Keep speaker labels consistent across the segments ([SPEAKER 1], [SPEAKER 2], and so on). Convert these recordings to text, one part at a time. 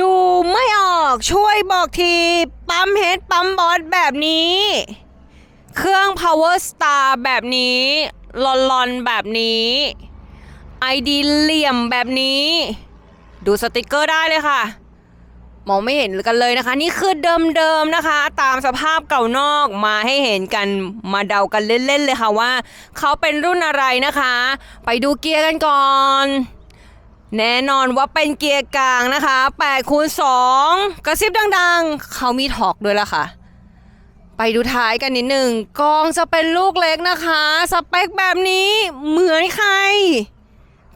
[SPEAKER 1] ดูไม่ออกช่วยบอกที ปั๊มเฮดปั๊มบอสแบบนี้ เครื่อง power star แบบนี้ลอนลอนๆแบบนี้ ID เหลี่ยมแบบนี้ ดูสติกเกอร์ได้เลยค่ะ มองไม่เห็นกันเลยนะคะ นี่คือเดิมๆนะคะ ตามสภาพเก่านอกมาให้เห็นกันมาเดากันเล่นๆเลยค่ะว่า เขาเป็นรุ่นอะไรนะคะ ไปดูเกียร์กันก่อน แน่นอนว่าเป็นเกียร์กลางนะคะ8คูณ2กระซิบดังๆ เขามีถอกด้วยล่ะค่ะ ไปดูท้ายกันนิดหนึ่งกองจะเป็นลูกเล็กนะคะ สเปคแบบนี้เหมือนใคร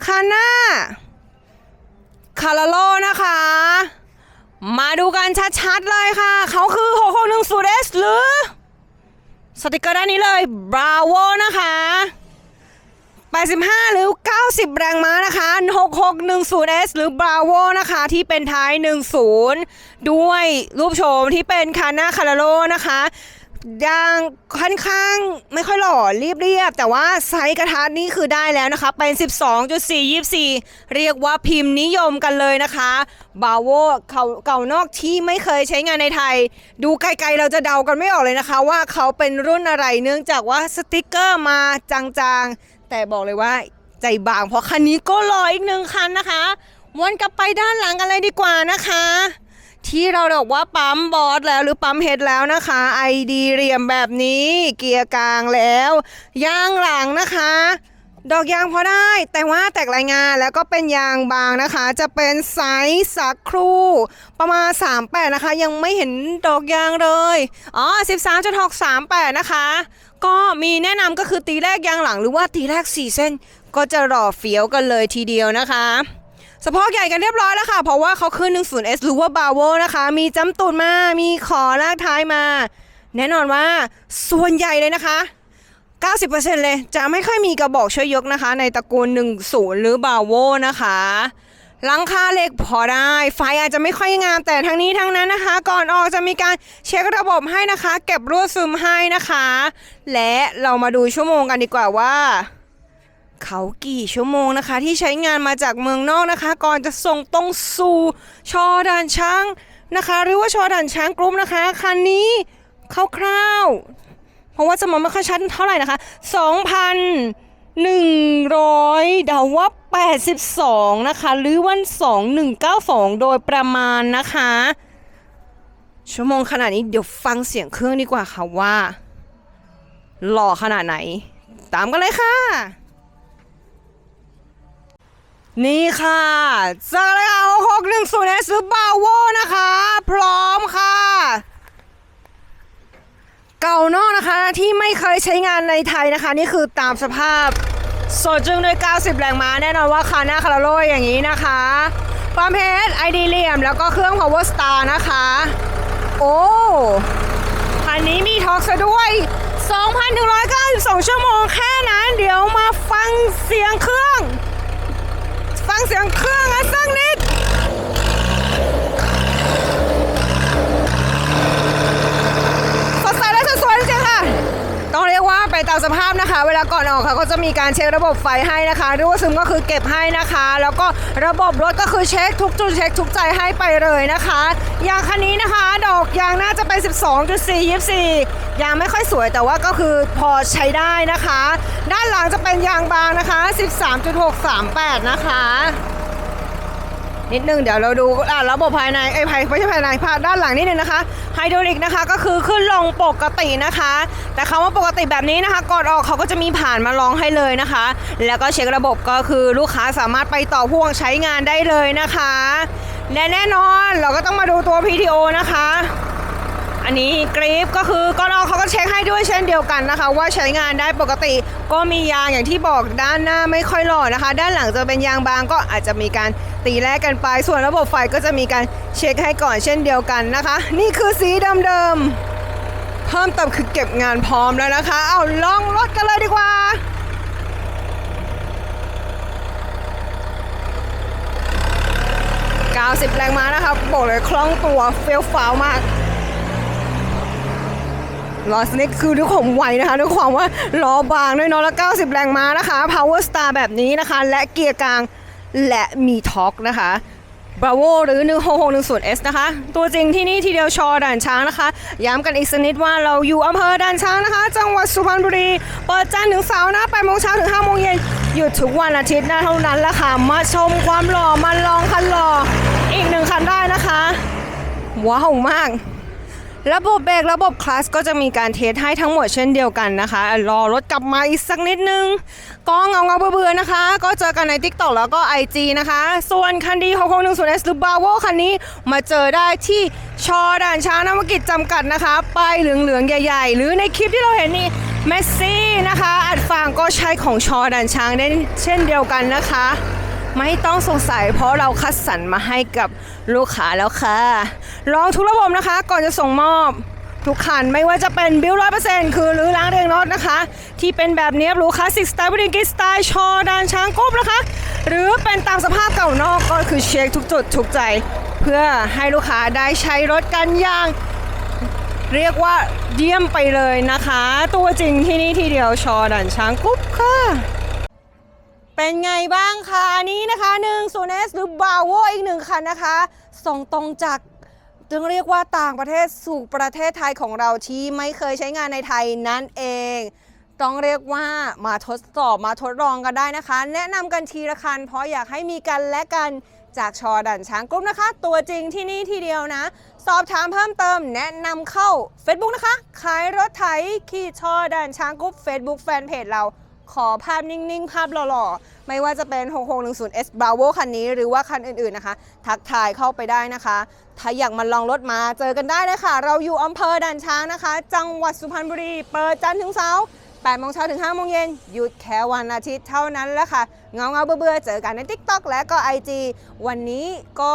[SPEAKER 1] คาน่า คาราโลนะคะ มาดูกันชัดๆเลยค่ะ เขาคือ661 s หรือ สติกเกอร์ด้านนี้เลย Bravo นะคะ 85 หรือ 90 แรงม้านะคะ 6610S หรือ Bravo นะคะ ที่เป็นท้าย 10 ด้วยรูปโฉมที่เป็นคาน่าคาราโลนะคะยางค่อนข้างไม่ค่อยหล่อเรียบๆ แต่ว่าไซส์กระทัดนี่คือได้แล้วนะคะ เป็น 12.424 เรียกว่าพิมพ์นิยมกันเลยนะคะบาโวเขาเก่านอกที่ไม่เคยใช้งานในไทย ดูไกลๆเราจะเดากันไม่ออกเลยนะคะ ว่าเขาเป็นรุ่นอะไรเนื่องจากว่าสติกเกอร์มาจางๆ แต่บอกเลยว่าใจบางเพราะคันนี้ก็รออีกหนึ่งคันนะคะวนกลับไปด้านหลังกันเลยดีกว่านะคะ ที่เราบอกว่าปั๊มบอสแล้วหรือปั๊มเฮดแล้วนะคะ ID เรียมแบบนี้ เกียร์กลางแล้ว ย่างหลังนะคะ ดอกยางพอได้ แต่ว่าแตกรายงานแล้วก็เป็นยางบางนะคะ จะเป็นไซส์สักครู่ ประมาณ 38 นะคะ ยังไม่เห็นดอกยางเลยอ๋อ13.638 นะคะ ก็มีแนะนำก็คือตีแรกยางหลังหรือว่าตีแรก 4 เส้น ก็จะหล่อเฟี้ยวกันเลยทีเดียวนะคะสะโพกใหญ่กันเรียบร้อยแล้วค่ะ เพราะว่าเขาขึ้น 10S หรือว่าบาโวนะคะ มีจ้ำตูดมา มีขอลากท้ายมา แน่นอนว่าส่วนใหญ่เลยนะคะ 90%เลยจะไม่ค่อยมีกระบอกช่วยยกนะคะ ในตระกูล 10 หรือบาโวนะคะหลังคาเหล็กพอได้ ไฟอาจจะไม่ค่อยงามแต่ทั้งนี้ทั้งนั้นนะคะ ก่อนออกจะมีการเช็คระบบให้นะคะ เก็บรั่วซึมให้นะคะ และเรามาดูชั่วโมงกันดีกว่าว่า เขากี่ชั่วโมงนะคะ ที่ใช้งานมาจากเมืองนอกนะคะ ก่อนจะส่งตรงสู่ชอด่านช้างนะคะ หรือว่าชอด่านช้างกรุ๊ปนะคะคันนี้คร่าวๆ ราะว่าสมองไม่ค่อยชัดเท่าไหร่นะคะ 2,100เดาว่า 82 นะคะ หรือวัน 2192 โดยประมาณนะคะ ชั่วโมงขนาดนี้เดี๋ยวฟังเสียงเครื่องดีกว่าค่ะว่า หล่อขนาดไหน ตามกันเลยค่ะ นี่ค่ะจากเลยค่ะหกหนึ่งศูนย์เอสบาโวนะคะ พร้อมค่ะ เก่านอกนะคะที่ไม่เคยใช้งานในไทยนะคะ นี่คือตามสภาพโซจึงด้วย 90 แรงม้าแน่นอนว่าคาน่าคาราโลอย่างนี้นะคะปั๊มเพชรไอดีเลียมแล้วก็เครื่อง power star นะคะ โอ้คันนี้มีท็อกซะด้วย 2,192 ชั่วโมงแค่นั้น เดี๋ยวมาฟังเสียงเครื่อง ฟังเสียงเครื่องกันสิดใสและสวยๆจริงๆค่ะ ต้องเรียกว่าไป ตามสภาพนะคะ เวลาก่อนออกเขาก็จะมีการเช็คระบบไฟให้นะคะรั่วซึมก็คือเก็บให้นะคะ แล้วก็ระบบรถก็คือเช็คทุกจุดเช็คทุกใจให้ไปเลยนะคะยางคันนี้นะคะ ดอกยางน่าจะเป็น12.4 24ยางไม่ค่อยสวยแต่ว่าก็คือพอใช้ได้นะคะ ด้านหลังจะเป็นยางบางนะคะ 13.638 นะคะ นิดนึงเดี๋ยวเราดูอะระบบภายในไอ้ภายไม่ใช่ภายในภายด้านหลังนิดนึงนะคะไฮดรอลิกนะคะก็คือขึ้นลงปกตินะคะ แต่คำว่าปกติแบบนี้นะคะ ก่อนออกเขาก็จะมีผ่านมาลองให้เลยนะคะ แล้วก็เช็คระบบก็คือลูกค้าสามารถไปต่อพ่วงใช้งานได้เลยนะคะและแน่นอนเราก็ต้องมาดูตัว PTO นะคะ อันนี้กรีฟก็คือก่อนออกเขาก็เช็คให้ด้วยเช่นเดียวกันนะคะ ว่าใช้งานได้ปกติก็มียางอย่างที่บอกด้านหน้าไม่ค่อยหล่อนะคะ ด้านหลังจะเป็นยางบางก็อาจจะมีการ ตีแลกกันไป ส่วนระบบไฟก็จะมีการเช็คให้ก่อนเช่นเดียวกันนะคะ นี่คือสีเดิมๆเพิ่มเติมคือเก็บงานพร้อมแล้วนะคะ เอาลองรถกันเลยดีกว่า90แรงม้านะคะบอกเลยคล่องตัวเฟี้ยวฟ้าวมากล้อสน็กคือด้วยความไวนะคะด้วยความว่าล้อบางด้วยเนาะแล้ว90 แรงม้านะคะ power star แบบนี้นะคะ และเกียร์กลาง และมีท็อกนะคะ Bravo หรือ 16610S นะคะ ตัวจริงที่นี่ทีเดียวชอด่านช้างนะคะ ย้ำกันอีกสักนิดว่าเราอยู่อำเภอด่านช้างนะคะ จังหวัดสุพรรณบุรี เปิดจันทร์ถึงเสาร์นะ8โมงเช้าถึง5โมงเย็น หยุดทุกวันอาทิตย์นะเท่านั้นละค่ะ มาชมความหล่อมาลองคันหล่อ อีกหนึ่งคันได้นะคะ ว้าวมาก ระบบเบรกระบบคลัสก็จะมีการเทสให้ทั้งหมดเช่นเดียวกันนะคะ รอรถกลับมาอีกสักนิดนึงก็เงาเงาเบื่อๆนะคะ ก็เจอกันใน t ิ k t o k แล้วก็ IG นะคะ ส่วนคันดี6 6 1 0 S หรือบาโวคันนี้มาเจอได้ที่ชอด่านช้างนวกิจจำกัดนะคะป้ายเหลืองๆ ใหญ่ ๆ หรือในคลิปที่เราเห็นนี่เมสซี่นะคะ อัดฟางก็ใช้ของชอด่านช้างได้เช่นเดียวกันนะคะ ไม่ต้องสงสัย เพราะเราคัดสรรมาให้กับลูกค้าแล้วค่ะ ลองทุกระบบนะคะ ก่อนจะส่งมอบทุกคันไม่ว่าจะเป็นบิลร้อยเปอร์เซ็นต์คือหรือล้างเรียงรถนะคะ ที่เป็นแบบเนี้ยบรูคลาสสิกสไตล์บริกิสไตล์ชอดานช้างกบนะคะ หรือเป็นตามสภาพเก่านอกก็คือเช็คทุกจุดทุกใจ เพื่อให้ลูกค้าได้ใช้รถกันอย่าง เรียกว่าเยี่ยมไปเลยนะคะ ตัวจริงที่นี่ทีเดียวชอดันช้างกุ๊บค่ะ เป็นไงบ้างคะอันนี้นะคะ1 0 S หรือบาโวอีกหนึ่งคันนะคะ ส่งตรงจากจึงเรียกว่าต่างประเทศสู่ประเทศไทยของเราที่ไม่เคยใช้งานในไทยนั่นเอง ต้องเรียกว่ามาทดสอบมาทดลองกันได้นะคะ แนะนำกันทีละคัน เพราะอยากให้มีกันและกันจากชอดันช้างกรุ๊ปนะคะ ตัวจริงที่นี่ทีเดียวนะ สอบถามเพิ่มเติมแนะนำเข้า Facebook นะคะ ขายรถไถขี่ชอดันช้างกรุ๊ป Facebook แฟนเพจเรา ขอภาพนิ่ง ๆ ภาพหล่อ ๆ ไม่ว่าจะเป็น 6610S Bravo คันนี้หรือว่าคันอื่น ๆ นะคะ ทักทายเข้าไปได้นะคะ ถ้าอยากมาลองรถมาเจอกันได้เลยค่ะ เราอยู่อำเภอด่านช้างนะคะ จังหวัดสุพรรณบุรี เปิดจันทร์ถึงเสาร์8โมงเช้าถึง5โมงเย็นหยุดแค่วันอาทิตย์เท่านั้นแหละค่ะ เงาเงาเบื่อๆเจอกันใน TikTok และก็ IG วันนี้ก็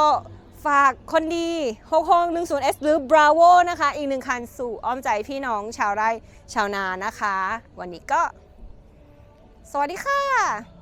[SPEAKER 1] ฝากคนดี 6610S หรือ Bravo นะคะ อีกหนึ่งคันสู่อ้อมใจพี่น้องชาวไร่ชาวนานะคะ วันนี้ก็ วัสดีค่ะ